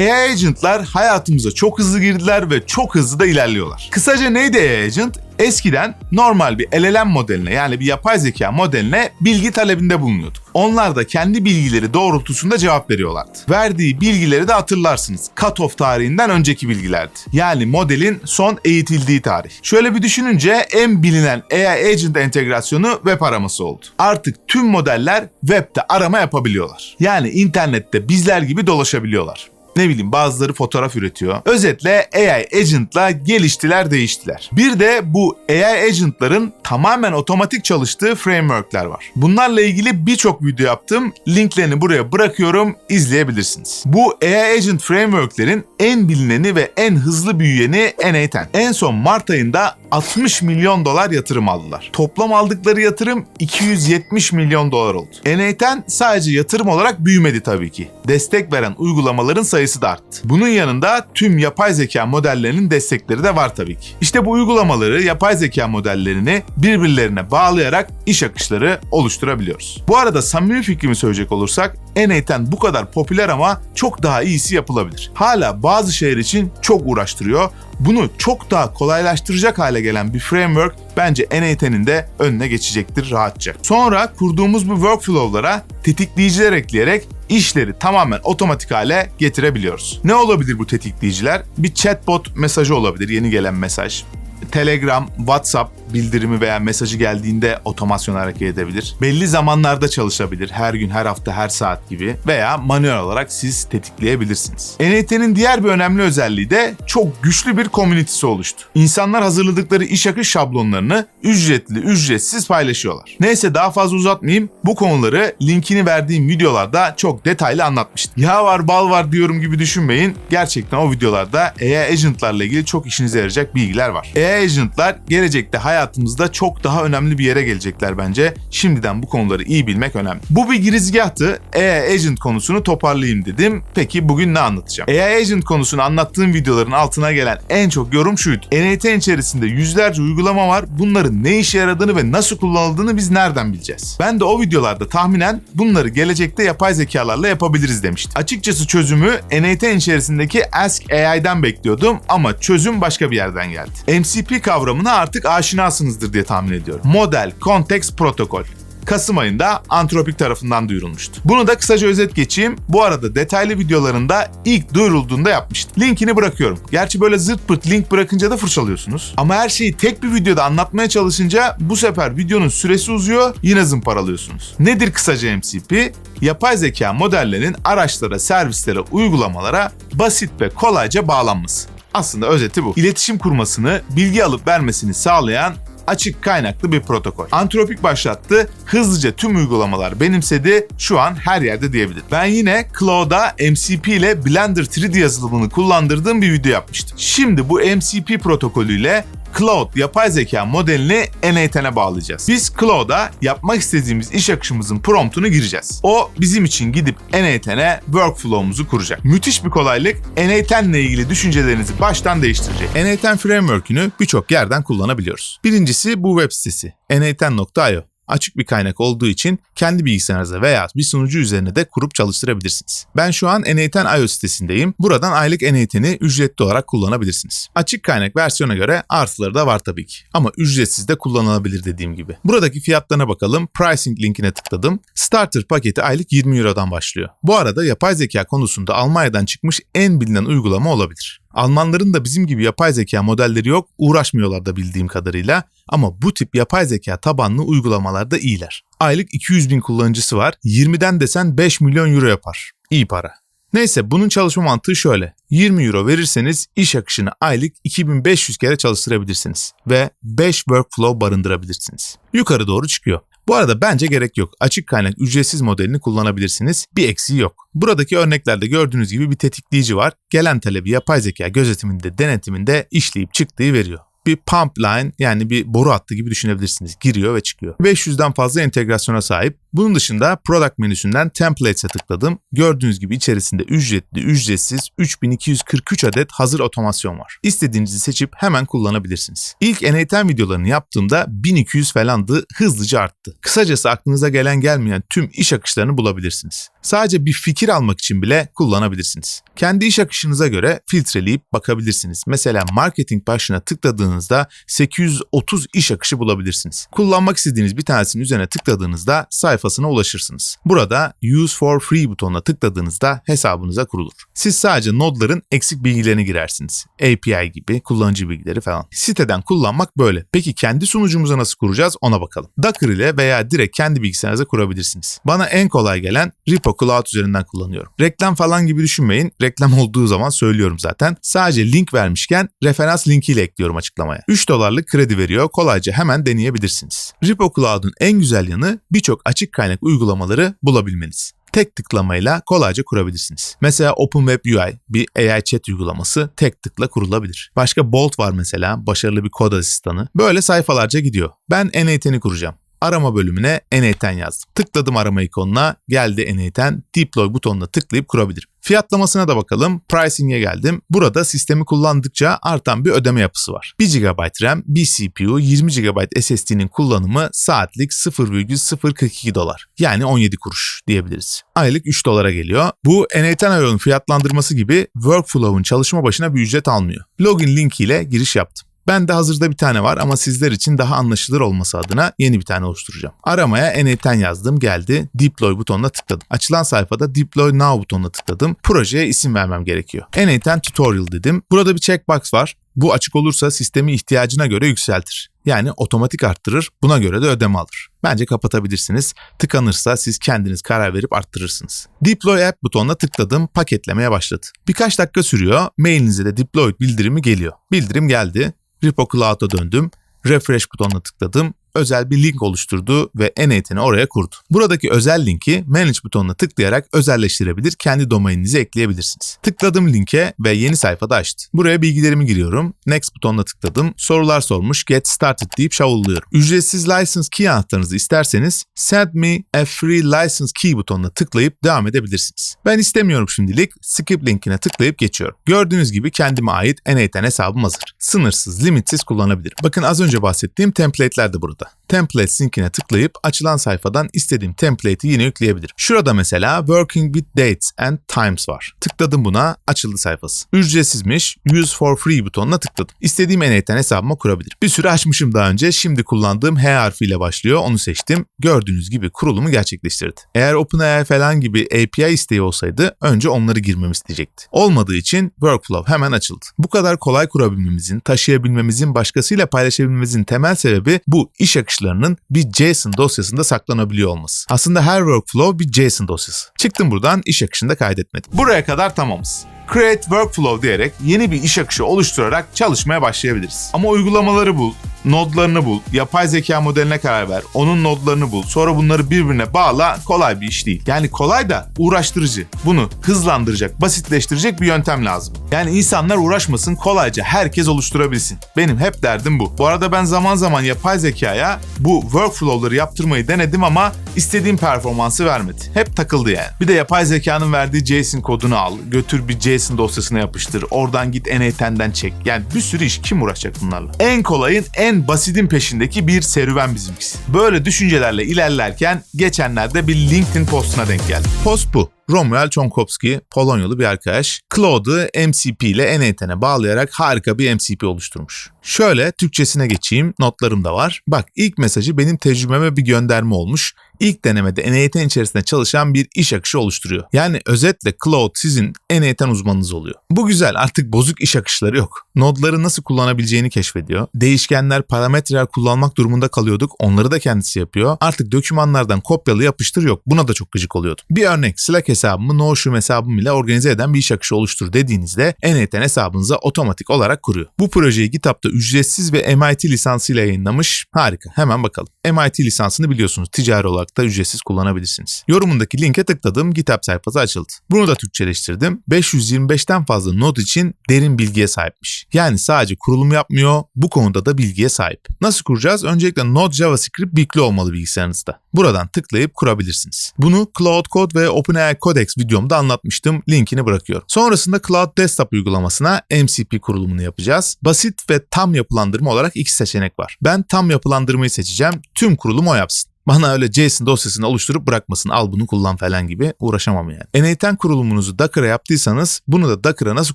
AI agentlar hayatımıza çok hızlı girdiler ve çok hızlı da ilerliyorlar. Kısaca neydi AI agent? Eskiden normal bir LLM modeline yani bir yapay zeka modeline bilgi talebinde bulunuyorduk. Onlar da kendi bilgileri doğrultusunda cevap veriyorlardı. Verdiği bilgileri de hatırlarsınız. Cut-off tarihinden önceki bilgilerdi. Yani modelin son eğitildiği tarih. Şöyle bir düşününce en bilinen AI agent entegrasyonu web araması oldu. Artık tüm modeller webde arama yapabiliyorlar. Yani internette bizler gibi dolaşabiliyorlar ne bileyim bazıları fotoğraf üretiyor. Özetle AI agent'la geliştiler değiştiler. Bir de bu AI agent'ların tamamen otomatik çalıştığı framework'ler var. Bunlarla ilgili birçok video yaptım. Linklerini buraya bırakıyorum. izleyebilirsiniz. Bu AI agent framework'lerin en bilineni ve en hızlı büyüyeni N8. En son Mart ayında 60 milyon dolar yatırım aldılar. Toplam aldıkları yatırım 270 milyon dolar oldu. N8 sadece yatırım olarak büyümedi tabii ki. Destek veren uygulamaların sayısı da arttı. Bunun yanında tüm yapay zeka modellerinin destekleri de var tabii ki. İşte bu uygulamaları, yapay zeka modellerini birbirlerine bağlayarak iş akışları oluşturabiliyoruz. Bu arada samimi fikrimi söyleyecek olursak N8 bu kadar popüler ama çok daha iyisi yapılabilir. Hala bazı şeyler için çok uğraştırıyor. Bunu çok daha kolaylaştıracak hale gelen bir framework bence N8'in de önüne geçecektir rahatça. Sonra kurduğumuz bu workflow'lara tetikleyiciler ekleyerek işleri tamamen otomatik hale getirebiliyoruz. Ne olabilir bu tetikleyiciler? Bir chatbot mesajı olabilir, yeni gelen mesaj. Telegram, WhatsApp bildirimi veya mesajı geldiğinde otomasyon hareket edebilir. Belli zamanlarda çalışabilir. Her gün, her hafta, her saat gibi veya manuel olarak siz tetikleyebilirsiniz. NFT'nin diğer bir önemli özelliği de çok güçlü bir komünitesi oluştu. İnsanlar hazırladıkları iş akış şablonlarını ücretli, ücretsiz paylaşıyorlar. Neyse daha fazla uzatmayayım. Bu konuları linkini verdiğim videolarda çok detaylı anlatmıştım. Ya var bal var diyorum gibi düşünmeyin. Gerçekten o videolarda AI agentlarla ilgili çok işinize yarayacak bilgiler var. AI agentlar gelecekte hayatımızda çok daha önemli bir yere gelecekler bence. Şimdiden bu konuları iyi bilmek önemli. Bu bir girizgahtı. AI agent konusunu toparlayayım dedim. Peki bugün ne anlatacağım? AI agent konusunu anlattığım videoların altına gelen en çok yorum şuydu. NFT içerisinde yüzlerce uygulama var. Bunların ne işe yaradığını ve nasıl kullanıldığını biz nereden bileceğiz? Ben de o videolarda tahminen bunları gelecekte yapay zekalarla yapabiliriz demiştim. Açıkçası çözümü NFT içerisindeki Ask AI'den bekliyordum ama çözüm başka bir yerden geldi. MCP kavramına artık aşinasınızdır diye tahmin ediyorum. Model Context Protocol. Kasım ayında Antropik tarafından duyurulmuştu. Bunu da kısaca özet geçeyim. Bu arada detaylı videolarında ilk duyurulduğunda yapmıştım. Linkini bırakıyorum. Gerçi böyle zırt pırt link bırakınca da fırçalıyorsunuz. Ama her şeyi tek bir videoda anlatmaya çalışınca bu sefer videonun süresi uzuyor, yine zımparalıyorsunuz. Nedir kısaca MCP? Yapay zeka modellerinin araçlara, servislere, uygulamalara basit ve kolayca bağlanması. Aslında özeti bu. İletişim kurmasını, bilgi alıp vermesini sağlayan açık kaynaklı bir protokol. Antropik başlattı, hızlıca tüm uygulamalar benimsedi, şu an her yerde diyebilirim. Ben yine Cloud'a MCP ile Blender 3D yazılımını kullandırdığım bir video yapmıştım. Şimdi bu MCP protokolüyle Cloud yapay zeka modelini N8'e bağlayacağız. Biz Cloud'a yapmak istediğimiz iş akışımızın promptunu gireceğiz. O bizim için gidip N8'e workflow'umuzu kuracak. Müthiş bir kolaylık N8 ile ilgili düşüncelerinizi baştan değiştirecek. N8 framework'ünü birçok yerden kullanabiliyoruz. Birincisi bu web sitesi n8.io açık bir kaynak olduğu için kendi bilgisayarınıza veya bir sunucu üzerine de kurup çalıştırabilirsiniz. Ben şu an N8 iOS sitesindeyim. Buradan aylık N8'i ücretli olarak kullanabilirsiniz. Açık kaynak versiyona göre artıları da var tabii ki. Ama ücretsiz de kullanılabilir dediğim gibi. Buradaki fiyatlarına bakalım. Pricing linkine tıkladım. Starter paketi aylık 20 Euro'dan başlıyor. Bu arada yapay zeka konusunda Almanya'dan çıkmış en bilinen uygulama olabilir. Almanların da bizim gibi yapay zeka modelleri yok, uğraşmıyorlar da bildiğim kadarıyla ama bu tip yapay zeka tabanlı uygulamalarda iyiler. Aylık 200 bin kullanıcısı var, 20'den desen 5 milyon euro yapar. İyi para. Neyse bunun çalışma mantığı şöyle. 20 euro verirseniz iş akışını aylık 2500 kere çalıştırabilirsiniz ve 5 workflow barındırabilirsiniz. Yukarı doğru çıkıyor. Bu arada bence gerek yok. Açık kaynak ücretsiz modelini kullanabilirsiniz. Bir eksiği yok. Buradaki örneklerde gördüğünüz gibi bir tetikleyici var. Gelen talebi yapay zeka gözetiminde, denetiminde işleyip çıktığı veriyor bir pump line yani bir boru hattı gibi düşünebilirsiniz. Giriyor ve çıkıyor. 500'den fazla entegrasyona sahip. Bunun dışında Product menüsünden Templates'e tıkladım. Gördüğünüz gibi içerisinde ücretli, ücretsiz 3243 adet hazır otomasyon var. İstediğinizi seçip hemen kullanabilirsiniz. İlk N8 videolarını yaptığımda 1200 falandı, hızlıca arttı. Kısacası aklınıza gelen gelmeyen tüm iş akışlarını bulabilirsiniz. Sadece bir fikir almak için bile kullanabilirsiniz. Kendi iş akışınıza göre filtreleyip bakabilirsiniz. Mesela marketing başlığına tıkladığınızda 830 iş akışı bulabilirsiniz. Kullanmak istediğiniz bir tanesinin üzerine tıkladığınızda sayfasına ulaşırsınız. Burada Use for Free butonuna tıkladığınızda hesabınıza kurulur. Siz sadece nodların eksik bilgilerini girersiniz. API gibi, kullanıcı bilgileri falan. Siteden kullanmak böyle. Peki kendi sunucumuza nasıl kuracağız ona bakalım. Docker ile veya direkt kendi bilgisayarınıza kurabilirsiniz. Bana en kolay gelen Repo Cloud üzerinden kullanıyorum. Reklam falan gibi düşünmeyin. Reklam olduğu zaman söylüyorum zaten. Sadece link vermişken referans linkiyle ekliyorum açıklamaya. 3 dolarlık kredi veriyor. Kolayca hemen deneyebilirsiniz. Repo Cloud'un en güzel yanı birçok açık kaynak uygulamaları bulabilmeniz tek tıklamayla kolayca kurabilirsiniz. Mesela OpenWeb UI bir AI chat uygulaması tek tıkla kurulabilir. Başka Bolt var mesela başarılı bir kod asistanı. Böyle sayfalarca gidiyor. Ben N8'i kuracağım arama bölümüne N8 yazdım. Tıkladım arama ikonuna geldi N8 deploy butonuna tıklayıp kurabilirim. Fiyatlamasına da bakalım. Pricing'e geldim. Burada sistemi kullandıkça artan bir ödeme yapısı var. 1 GB RAM, 1 CPU, 20 GB SSD'nin kullanımı saatlik 0,042 dolar. Yani 17 kuruş diyebiliriz. Aylık 3 dolara geliyor. Bu N8 IO'nun fiyatlandırması gibi Workflow'un çalışma başına bir ücret almıyor. Login linkiyle giriş yaptım. Ben de hazırda bir tane var ama sizler için daha anlaşılır olması adına yeni bir tane oluşturacağım. Aramaya N8 yazdım geldi. Deploy butonuna tıkladım. Açılan sayfada Deploy Now butonuna tıkladım. Projeye isim vermem gerekiyor. N8 Tutorial dedim. Burada bir checkbox var. Bu açık olursa sistemi ihtiyacına göre yükseltir. Yani otomatik arttırır, buna göre de ödeme alır. Bence kapatabilirsiniz. Tıkanırsa siz kendiniz karar verip arttırırsınız. Deploy App butonuna tıkladım, paketlemeye başladı. Birkaç dakika sürüyor, mailinize de deploy bildirimi geliyor. Bildirim geldi, Repo Cloud'a döndüm. Refresh butonuna tıkladım özel bir link oluşturdu ve N8'ini oraya kurdu. Buradaki özel linki Manage butonuna tıklayarak özelleştirebilir, kendi domaininizi ekleyebilirsiniz. Tıkladım linke ve yeni sayfada açtı. Buraya bilgilerimi giriyorum. Next butonuna tıkladım. Sorular sormuş, Get Started deyip şavulluyorum. Ücretsiz license key anahtarınızı isterseniz Send me a free license key butonuna tıklayıp devam edebilirsiniz. Ben istemiyorum şimdilik. Skip linkine tıklayıp geçiyorum. Gördüğünüz gibi kendime ait N8 hesabım hazır. Sınırsız, limitsiz kullanabilirim. Bakın az önce bahsettiğim template'ler de burada burada. Templates linkine tıklayıp açılan sayfadan istediğim template'i yine yükleyebilirim. Şurada mesela Working with Dates and Times var. Tıkladım buna, açıldı sayfası. Ücretsizmiş, Use for Free butonuna tıkladım. İstediğim N8 hesabıma kurabilirim. Bir süre açmışım daha önce, şimdi kullandığım H harfiyle başlıyor, onu seçtim. Gördüğünüz gibi kurulumu gerçekleştirdi. Eğer OpenAI falan gibi API isteği olsaydı önce onları girmemi isteyecekti. Olmadığı için Workflow hemen açıldı. Bu kadar kolay kurabilmemizin, taşıyabilmemizin, başkasıyla paylaşabilmemizin temel sebebi bu iş akışlarının bir JSON dosyasında saklanabiliyor olması. Aslında her workflow bir JSON dosyası. Çıktım buradan iş akışında kaydetmedim. Buraya kadar tamamız. Create Workflow diyerek yeni bir iş akışı oluşturarak çalışmaya başlayabiliriz. Ama uygulamaları bul, nodlarını bul, yapay zeka modeline karar ver, onun nodlarını bul, sonra bunları birbirine bağla kolay bir iş değil. Yani kolay da uğraştırıcı. Bunu hızlandıracak, basitleştirecek bir yöntem lazım. Yani insanlar uğraşmasın, kolayca herkes oluşturabilsin. Benim hep derdim bu. Bu arada ben zaman zaman yapay zekaya bu workflow'ları yaptırmayı denedim ama istediğim performansı vermedi. Hep takıldı yani. Bir de yapay zekanın verdiği JSON kodunu al, götür bir JSON dosyasına yapıştır, oradan git N8'den çek. Yani bir sürü iş kim uğraşacak bunlarla? En kolayın en basitin peşindeki bir serüven bizimkisi. Böyle düşüncelerle ilerlerken geçenlerde bir LinkedIn postuna denk geldim. Post bu. Romuald Çonkowski, Polonyalı bir arkadaş, Claude'u MCP ile N8'e bağlayarak harika bir MCP oluşturmuş. Şöyle Türkçesine geçeyim, notlarım da var. Bak ilk mesajı benim tecrübeme bir gönderme olmuş ilk denemede N8 içerisinde çalışan bir iş akışı oluşturuyor. Yani özetle Cloud sizin N8 uzmanınız oluyor. Bu güzel artık bozuk iş akışları yok. Nodları nasıl kullanabileceğini keşfediyor. Değişkenler, parametreler kullanmak durumunda kalıyorduk. Onları da kendisi yapıyor. Artık dokümanlardan kopyalı yapıştır yok. Buna da çok gıcık oluyordum. Bir örnek Slack hesabımı Notion hesabım ile organize eden bir iş akışı oluştur dediğinizde N8 hesabınıza otomatik olarak kuruyor. Bu projeyi GitHub'da ücretsiz ve MIT lisansıyla yayınlamış. Harika. Hemen bakalım. MIT lisansını biliyorsunuz. Ticari olarak rahatlıkla ücretsiz kullanabilirsiniz. Yorumundaki linke tıkladım, GitHub sayfası açıldı. Bunu da Türkçeleştirdim. 525'ten fazla node için derin bilgiye sahipmiş. Yani sadece kurulum yapmıyor, bu konuda da bilgiye sahip. Nasıl kuracağız? Öncelikle Node JavaScript yüklü olmalı bilgisayarınızda. Buradan tıklayıp kurabilirsiniz. Bunu Cloud Code ve OpenAI Codex videomda anlatmıştım. Linkini bırakıyorum. Sonrasında Cloud Desktop uygulamasına MCP kurulumunu yapacağız. Basit ve tam yapılandırma olarak iki seçenek var. Ben tam yapılandırmayı seçeceğim. Tüm kurulum o yapsın. Bana öyle JSON dosyasını oluşturup bırakmasın al bunu kullan falan gibi uğraşamam yani. N8 kurulumunuzu Docker'a yaptıysanız bunu da Docker'a nasıl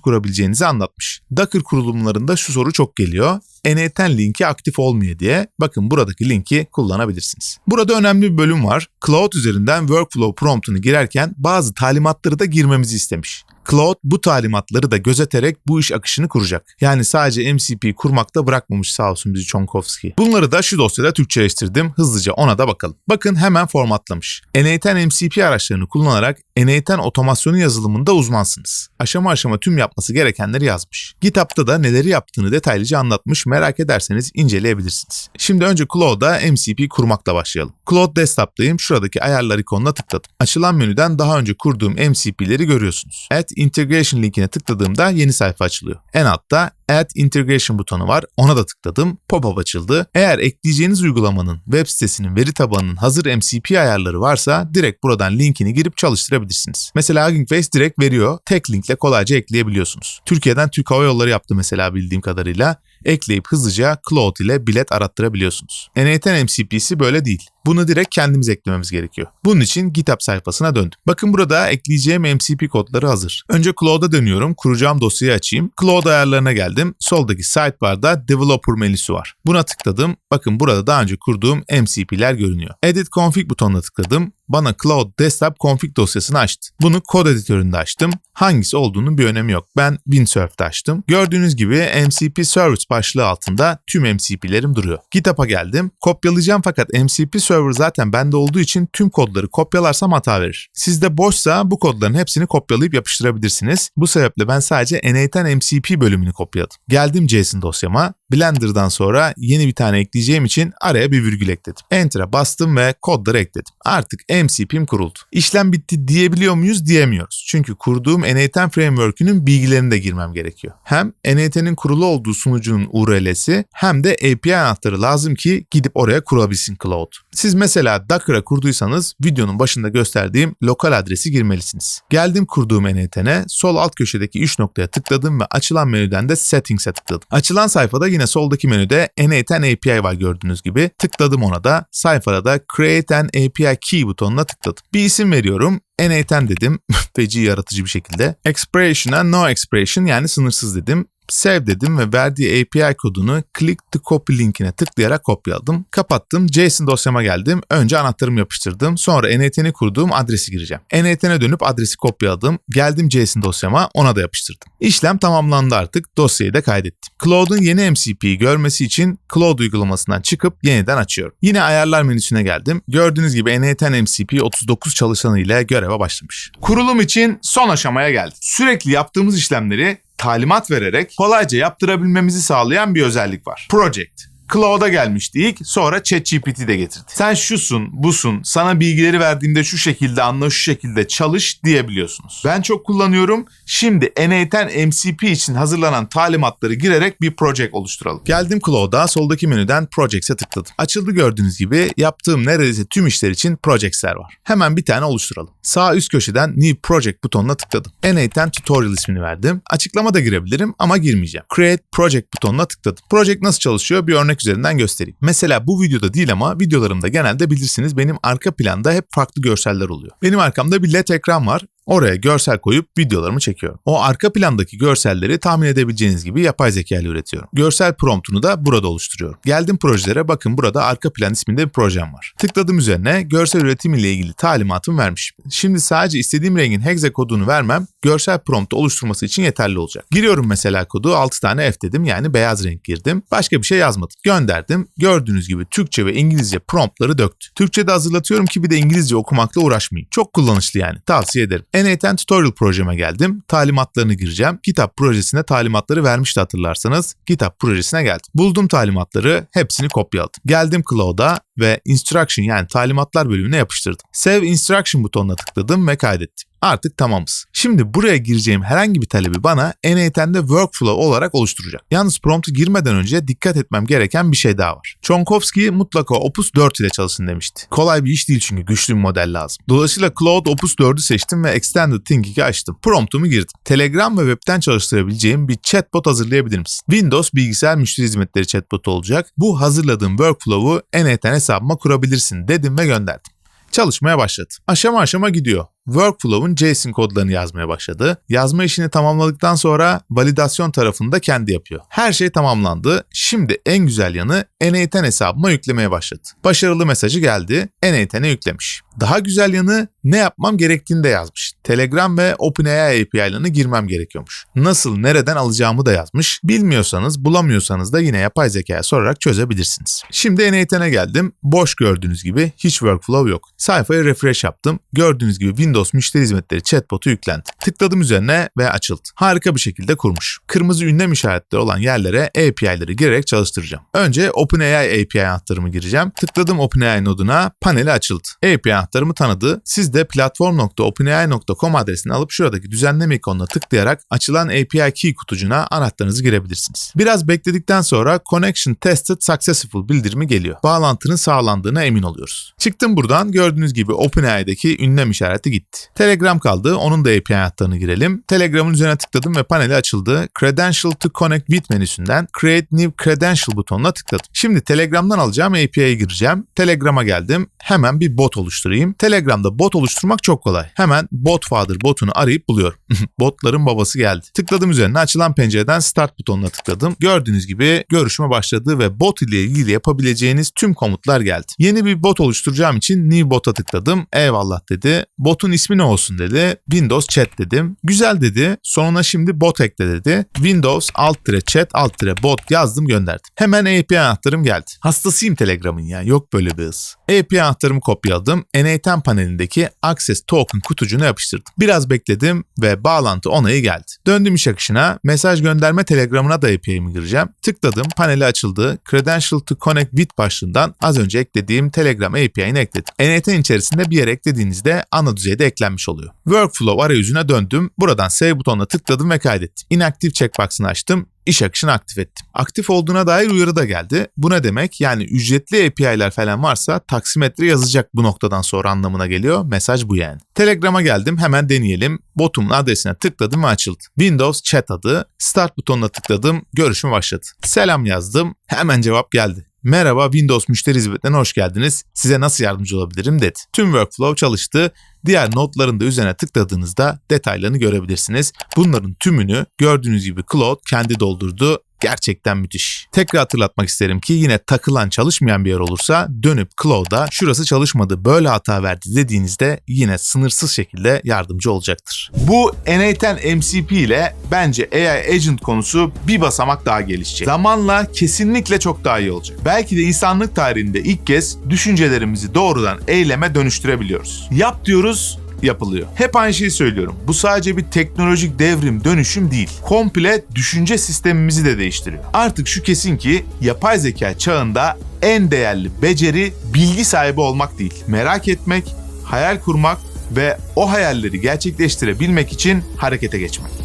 kurabileceğinizi anlatmış. Docker kurulumlarında şu soru çok geliyor. N8 linki aktif olmuyor diye bakın buradaki linki kullanabilirsiniz. Burada önemli bir bölüm var. Cloud üzerinden workflow promptunu girerken bazı talimatları da girmemizi istemiş. Cloud bu talimatları da gözeterek bu iş akışını kuracak. Yani sadece MCP kurmakta bırakmamış sağ olsun bizi Çonkovski. Bunları da şu dosyada Türkçeleştirdim. Hızlıca ona da bakalım. Bakın hemen formatlamış. N8 MCP araçlarını kullanarak N8 otomasyonu yazılımında uzmansınız. Aşama aşama tüm yapması gerekenleri yazmış. GitHub'da da neleri yaptığını detaylıca anlatmış. Merak ederseniz inceleyebilirsiniz. Şimdi önce Cloud'a MCP kurmakla başlayalım. Cloud Desktop'tayım. Şuradaki ayarlar ikonuna tıkladım. Açılan menüden daha önce kurduğum MCP'leri görüyorsunuz. Add Integration linkine tıkladığımda yeni sayfa açılıyor. En altta Add Integration butonu var. Ona da tıkladım. Pop-up açıldı. Eğer ekleyeceğiniz uygulamanın web sitesinin veri tabanının hazır MCP ayarları varsa direkt buradan linkini girip çalıştırabilirsiniz. Mesela Hugging Face direkt veriyor. Tek linkle kolayca ekleyebiliyorsunuz. Türkiye'den Türk Hava Yolları yaptı mesela bildiğim kadarıyla ekleyip hızlıca Cloud ile bilet arattırabiliyorsunuz. N8 MCP'si böyle değil. Bunu direkt kendimiz eklememiz gerekiyor. Bunun için GitHub sayfasına döndüm. Bakın burada ekleyeceğim MCP kodları hazır. Önce Cloud'a dönüyorum. Kuracağım dosyayı açayım. Cloud ayarlarına geldim. Soldaki sidebar'da Developer menüsü var. Buna tıkladım. Bakın burada daha önce kurduğum MCP'ler görünüyor. Edit Config butonuna tıkladım bana Cloud Desktop Config dosyasını açtı. Bunu kod editöründe açtım. Hangisi olduğunun bir önemi yok. Ben Windsurf'te açtım. Gördüğünüz gibi MCP Service başlığı altında tüm MCP'lerim duruyor. GitHub'a geldim. Kopyalayacağım fakat MCP Server zaten bende olduğu için tüm kodları kopyalarsam hata verir. Sizde boşsa bu kodların hepsini kopyalayıp yapıştırabilirsiniz. Bu sebeple ben sadece N8 MCP bölümünü kopyaladım. Geldim JSON dosyama. Blender'dan sonra yeni bir tane ekleyeceğim için araya bir virgül ekledim. Enter'a bastım ve kodları ekledim. Artık MCP'm kuruldu. İşlem bitti diyebiliyor muyuz diyemiyoruz. Çünkü kurduğum N8 Framework'ünün bilgilerini de girmem gerekiyor. Hem N8'in kurulu olduğu sunucunun URL'si hem de API anahtarı lazım ki gidip oraya kurabilsin Cloud. Siz mesela Docker'a kurduysanız videonun başında gösterdiğim lokal adresi girmelisiniz. Geldim kurduğum N8'e sol alt köşedeki 3 noktaya tıkladım ve açılan menüden de Settings'e tıkladım. Açılan sayfada yine soldaki menüde N8 API var gördüğünüz gibi. Tıkladım ona da sayfada da Create an API Key butonuna tıkladım. Bir isim veriyorum. N8 dedim. Feci yaratıcı bir şekilde. Expression'a no expression yani sınırsız dedim. Save dedim ve verdiği API kodunu click to copy linkine tıklayarak kopyaladım. Kapattım. JSON dosyama geldim. Önce anahtarımı yapıştırdım. Sonra N8'i kurduğum adresi gireceğim. N8'e dönüp adresi kopyaladım. Geldim JSON dosyama ona da yapıştırdım. İşlem tamamlandı artık. Dosyayı da kaydettim. Cloud'un yeni MCP'yi görmesi için Cloud uygulamasından çıkıp yeniden açıyorum. Yine ayarlar menüsüne geldim. Gördüğünüz gibi N8 MCP 39 çalışanı ile göreve başlamış. Kurulum için son aşamaya geldik. Sürekli yaptığımız işlemleri talimat vererek kolayca yaptırabilmemizi sağlayan bir özellik var. Project. Cloud'a gelmişti ilk sonra ChatGPT de getirdi. Sen şusun, busun, sana bilgileri verdiğimde şu şekilde anla, şu şekilde çalış diyebiliyorsunuz. Ben çok kullanıyorum. Şimdi N8 MCP için hazırlanan talimatları girerek bir project oluşturalım. Geldim Cloud'a, soldaki menüden Projects'e tıkladım. Açıldı gördüğünüz gibi yaptığım neredeyse tüm işler için Projects'ler var. Hemen bir tane oluşturalım. Sağ üst köşeden New Project butonuna tıkladım. N8 Tutorial ismini verdim. Açıklama da girebilirim ama girmeyeceğim. Create Project butonuna tıkladım. Project nasıl çalışıyor bir örnek örnek üzerinden göstereyim. Mesela bu videoda değil ama videolarımda genelde bilirsiniz benim arka planda hep farklı görseller oluyor. Benim arkamda bir led ekran var. Oraya görsel koyup videolarımı çekiyorum. O arka plandaki görselleri tahmin edebileceğiniz gibi yapay zeka ile üretiyorum. Görsel promptunu da burada oluşturuyorum. Geldim projelere bakın burada arka plan isminde bir projem var. Tıkladım üzerine görsel üretim ile ilgili talimatımı vermişim. Şimdi sadece istediğim rengin hexe kodunu vermem görsel prompt oluşturması için yeterli olacak. Giriyorum mesela kodu 6 tane F dedim yani beyaz renk girdim. Başka bir şey yazmadım. Gönderdim. Gördüğünüz gibi Türkçe ve İngilizce promptları döktü. Türkçe'de hazırlatıyorum ki bir de İngilizce okumakla uğraşmayayım. Çok kullanışlı yani. Tavsiye ederim. N8 Tutorial projeme geldim. Talimatlarını gireceğim. GitHub projesine talimatları vermişti hatırlarsanız. GitHub projesine geldim. Buldum talimatları, hepsini kopyaladım. Geldim Cloud'a ve Instruction yani talimatlar bölümüne yapıştırdım. Save Instruction butonuna tıkladım ve kaydettim. Artık tamamız. Şimdi buraya gireceğim herhangi bir talebi bana N8'de workflow olarak oluşturacak. Yalnız promptu girmeden önce dikkat etmem gereken bir şey daha var. Chomsky mutlaka Opus 4 ile çalışsın demişti. Kolay bir iş değil çünkü güçlü bir model lazım. Dolayısıyla Cloud Opus 4'ü seçtim ve Extended Thinking'i açtım. Promptumu girdim. Telegram ve webten çalıştırabileceğim bir chatbot hazırlayabilir misin? Windows bilgisayar müşteri hizmetleri chatbotu olacak. Bu hazırladığım workflow'u N8 hesabıma kurabilirsin dedim ve gönderdim. Çalışmaya başladı. Aşama aşama gidiyor. Workflow'un JSON kodlarını yazmaya başladı. Yazma işini tamamladıktan sonra validasyon tarafını da kendi yapıyor. Her şey tamamlandı. Şimdi en güzel yanı N8 hesabıma yüklemeye başladı. Başarılı mesajı geldi. N8'e yüklemiş. Daha güzel yanı ne yapmam gerektiğini de yazmış. Telegram ve OpenAI API'larını girmem gerekiyormuş. Nasıl, nereden alacağımı da yazmış. Bilmiyorsanız, bulamıyorsanız da yine yapay zekaya sorarak çözebilirsiniz. Şimdi N8'e geldim. Boş gördüğünüz gibi hiç workflow yok. Sayfayı refresh yaptım. Gördüğünüz gibi Windows müşteri hizmetleri chatbotu yüklendi. Tıkladım üzerine ve açıldı. Harika bir şekilde kurmuş. Kırmızı ünlem işaretleri olan yerlere API'ları girerek çalıştıracağım. Önce OpenAI API anahtarımı gireceğim. Tıkladım OpenAI noduna, paneli açıldı. API anahtarımı tanıdı. Siz de platform.openai.com adresini alıp şuradaki düzenleme ikonuna tıklayarak açılan API key kutucuğuna anahtarınızı girebilirsiniz. Biraz bekledikten sonra Connection Tested Successful bildirimi geliyor. Bağlantının sağlandığına emin oluyoruz. Çıktım buradan gördüğünüz gibi OpenAI'deki ünlem işareti gitti. Telegram kaldı. Onun da API anahtarını girelim. Telegram'ın üzerine tıkladım ve paneli açıldı. Credential to Connect with menüsünden Create New Credential butonuna tıkladım. Şimdi Telegram'dan alacağım API'ye gireceğim. Telegram'a geldim. Hemen bir bot oluşturayım. Telegram'da bot oluşturmak çok kolay. Hemen Botfather botunu arayıp buluyorum. Botların babası geldi. Tıkladım üzerine açılan pencereden Start butonuna tıkladım. Gördüğünüz gibi görüşme başladı ve bot ile ilgili yapabileceğiniz tüm komutlar geldi. Yeni bir bot oluşturacağım için New Bot'a tıkladım. Eyvallah dedi. Botun ismi ne olsun dedi. Windows Chat dedim. Güzel dedi. Sonuna şimdi bot ekle dedi. Windows alt chat alt bot yazdım gönderdim. Hemen API anahtarım geldi. Hastasıyım Telegram'ın ya. Yok böyle bir hız. API anahtarımı kopyaladım. N8 panelindeki Access Token kutucuğuna yapıştırdım. Biraz bekledim ve bağlantı onayı geldi. Döndüm iş akışına. Mesaj gönderme Telegram'ına da API'mi gireceğim. Tıkladım. Paneli açıldı. Credential to Connect with başlığından az önce eklediğim Telegram API'ni ekledim. N8 içerisinde bir yere eklediğinizde ana düzeyde eklenmiş oluyor. Workflow arayüzüne döndüm. Buradan Save butonuna tıkladım ve kaydettim. Inactive checkbox'ını açtım iş akışını aktif ettim. Aktif olduğuna dair uyarı da geldi. Bu ne demek? Yani ücretli API'ler falan varsa taksimetre yazacak bu noktadan sonra anlamına geliyor. Mesaj bu yani. Telegram'a geldim hemen deneyelim. Botumun adresine tıkladım ve açıldı. Windows chat adı. Start butonuna tıkladım. Görüşme başladı. Selam yazdım. Hemen cevap geldi. Merhaba Windows müşteri hizmetlerine hoş geldiniz. Size nasıl yardımcı olabilirim dedi. Tüm workflow çalıştı. Diğer notların da üzerine tıkladığınızda detaylarını görebilirsiniz. Bunların tümünü gördüğünüz gibi Cloud kendi doldurdu gerçekten müthiş. Tekrar hatırlatmak isterim ki yine takılan çalışmayan bir yer olursa dönüp Cloud'a şurası çalışmadı böyle hata verdi dediğinizde yine sınırsız şekilde yardımcı olacaktır. Bu N8 MCP ile bence AI Agent konusu bir basamak daha gelişecek. Zamanla kesinlikle çok daha iyi olacak. Belki de insanlık tarihinde ilk kez düşüncelerimizi doğrudan eyleme dönüştürebiliyoruz. Yap diyoruz, yapılıyor. Hep aynı şeyi söylüyorum. Bu sadece bir teknolojik devrim, dönüşüm değil. Komple düşünce sistemimizi de değiştiriyor. Artık şu kesin ki yapay zeka çağında en değerli beceri bilgi sahibi olmak değil. Merak etmek, hayal kurmak ve o hayalleri gerçekleştirebilmek için harekete geçmek.